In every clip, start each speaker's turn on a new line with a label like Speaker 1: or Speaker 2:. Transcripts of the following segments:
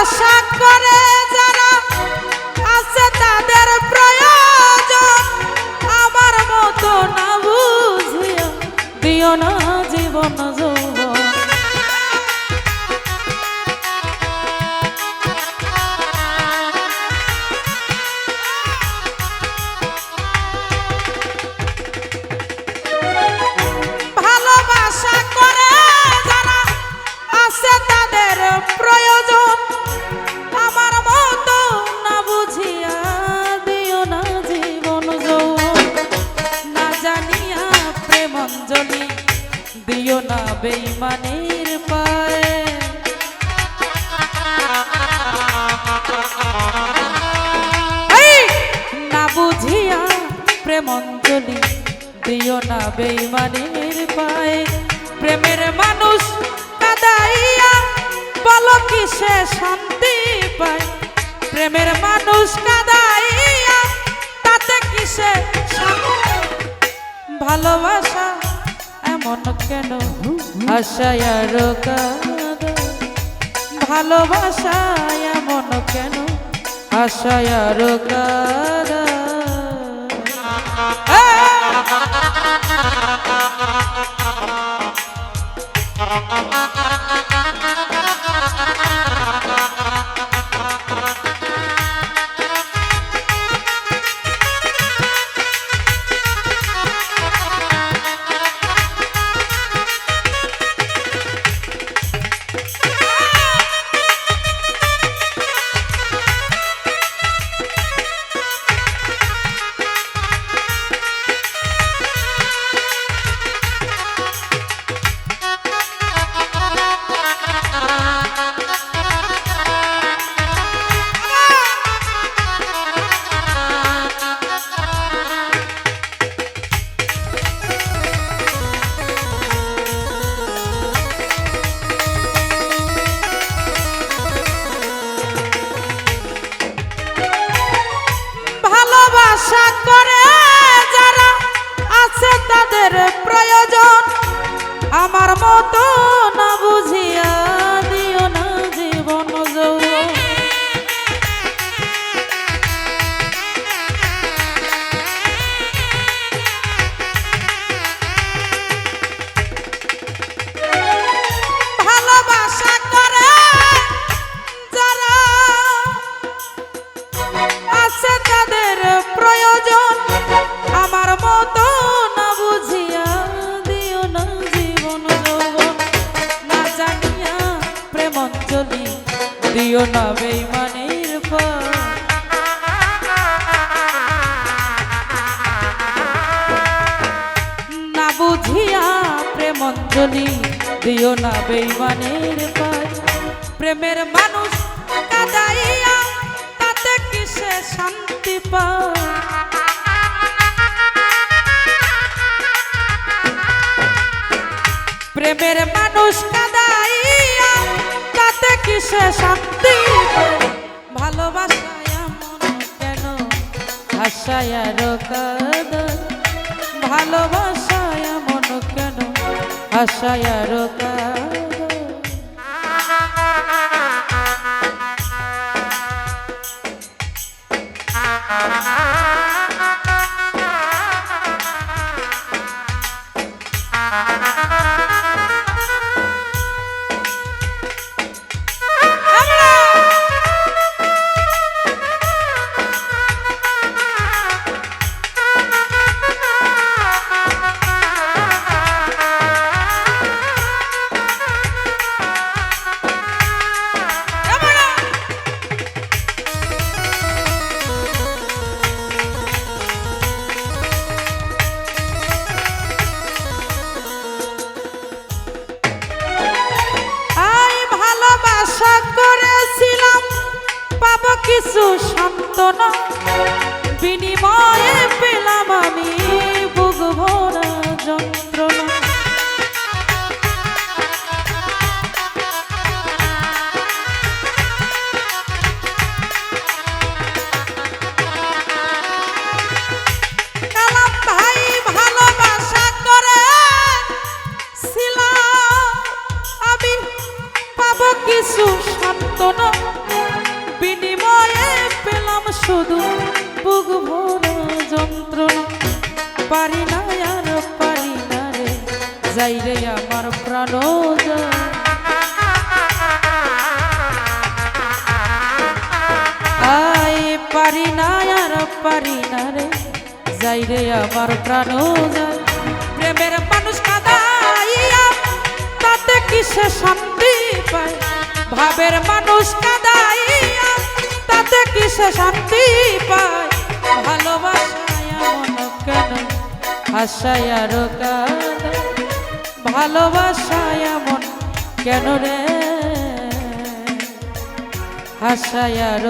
Speaker 1: ভালোবাসা করে বেইমানের পায়ে। না বুঝিয়া প্রেমঞ্জলি দিও না বেইমানের পায়ে। প্রেমের মানুষ কাদাইয়া বলো কিসে শান্তি পায়? প্রেমের মানুষ কাদাইয়া তাতে কিসে ভালোবাসা এমন কেন? আশায় রোগা ভালোবাসায় ভালোবাসা এমন কেন? আশায় আর Thank you. প্রয়োজন আমার মতো দিও না না বুঝিয়া প্রেমঞ্জলি দিও না প্রেমের মানুষ কাদাইয়া তাতে কিসে শান্তি পায়? প্রেমের মানুষ কিসে শান্তি ভালোবাসায় মন কেন? হাসায় আরও ভালোবাসায় মন কেন? ভাষায় আরও কিছু সান্ত্বনা বিনিময়ে পেলাম আমি। যাই রে আমার প্রাণ যায় পারি না আর পারি না রে যাই রে আমার প্রাণ যায় প্রেমের মানুষ কাদাইয়া তাতে কিসে শান্তি পায়? ভাবের মানুষ কাদাইয়া তাতে কিসে শান্তি পায়? ভালোবাসায় মন কেন? হাসায় আর কাঁদে ভালোবাসায় এমন কেন রে? হাসায় আর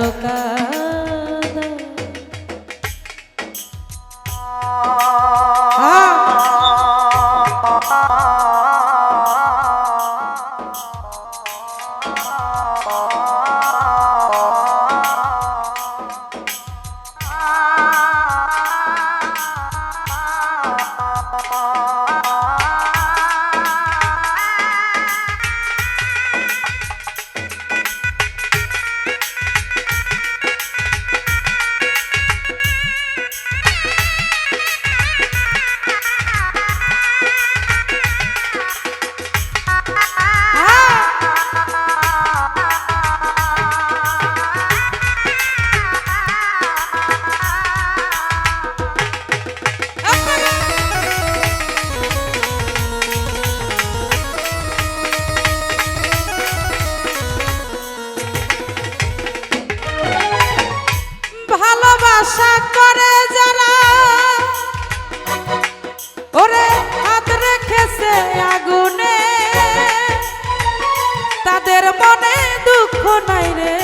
Speaker 1: মনে দুঃখ নাই রে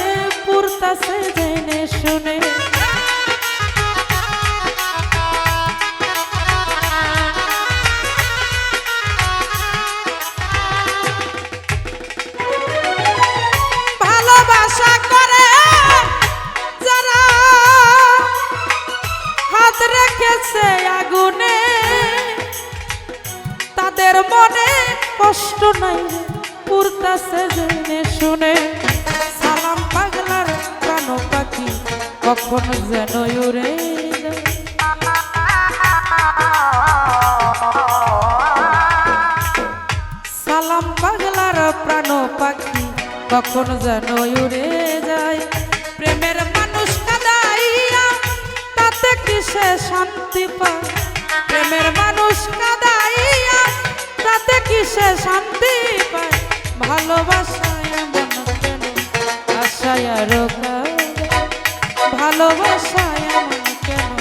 Speaker 1: পুরতাছে জেনে শুনে। রেখেছে আগুনে তাদের মনে কষ্ট নাই রে, পুরতাছে জেনে শুনে, সালাম পাগলার প্রাণ পাখি, কখন যেন উড়ে। সালাম পাগলার প্রাণ পাখি, কখন যেন উড়ে যায় প্রেমের মানুষ কাদাইয়া, তাতে কিসে শান্তি পায় প্রেমের মানুষ কাদাইয়া, তাতে কিসে শান্তি ভালোবাসায় কেন? ভালোবাসায় কেন?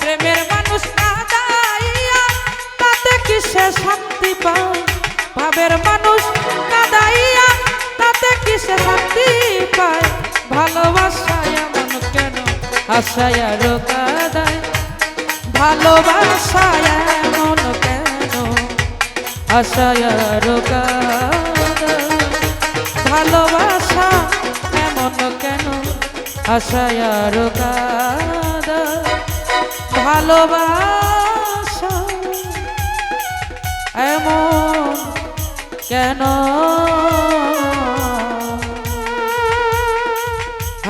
Speaker 1: প্রেমের মানুষ তাতে কিসে শান্তি পায়? ভাবের মানুষ তাতে কিসে শান্তি পায়? ভালোবাসায় মন কেন? আশায় আরও কাদায়? ভালোবাসায় আশায় ভালোবাসা এমন কেন? আশায় ভালোবাসা এমন কেন?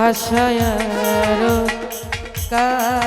Speaker 1: আশায় কাদায়